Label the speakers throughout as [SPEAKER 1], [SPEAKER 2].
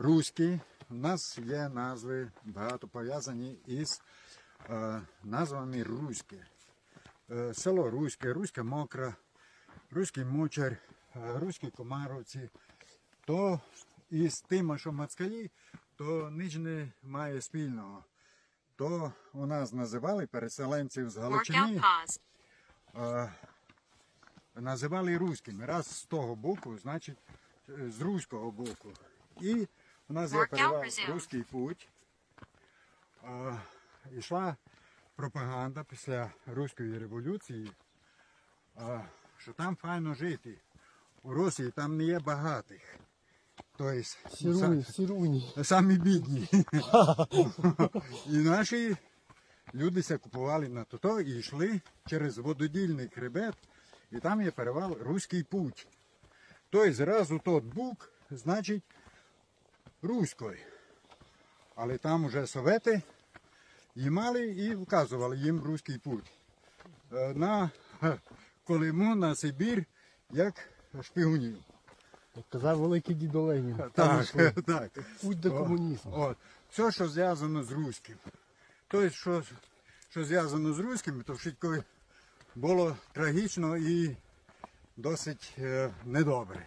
[SPEAKER 1] руський. У нас є назви багато пов'язані із е, назвами руське. Е, село Руське, Руська Мокра, Руський Мочар, е, Руські Комаровці. То із тим, що Мацкалі, то ніч не має спільного. То у нас називали переселенців з Галичини, е, називали руськими. Раз з того боку, значить е, з руського боку. І у нас перевал
[SPEAKER 2] resumed.
[SPEAKER 1] руський путь. Ішла пропаганда після Руської революції, що там файно жити. У Росії там не є багатих. Тобто, самі бідні. і наші люди купували на тото і йшли через вододільний хребет, і там є перевал Руський путь. Тобто зразу тот бук, значить, руською. Але там уже совети їмали і вказували їм руський путь. Е, На Колиму, на Сибір, як шпигунів.
[SPEAKER 3] Казав великий дідо Ленін.
[SPEAKER 1] Так, так.
[SPEAKER 3] Путь до комунізму.
[SPEAKER 1] От. Все, що зв'язано з руським. Тобто, що, що зв'язано з руським, то все було трагічно і досить е, недобре.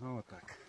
[SPEAKER 1] Ну, отак.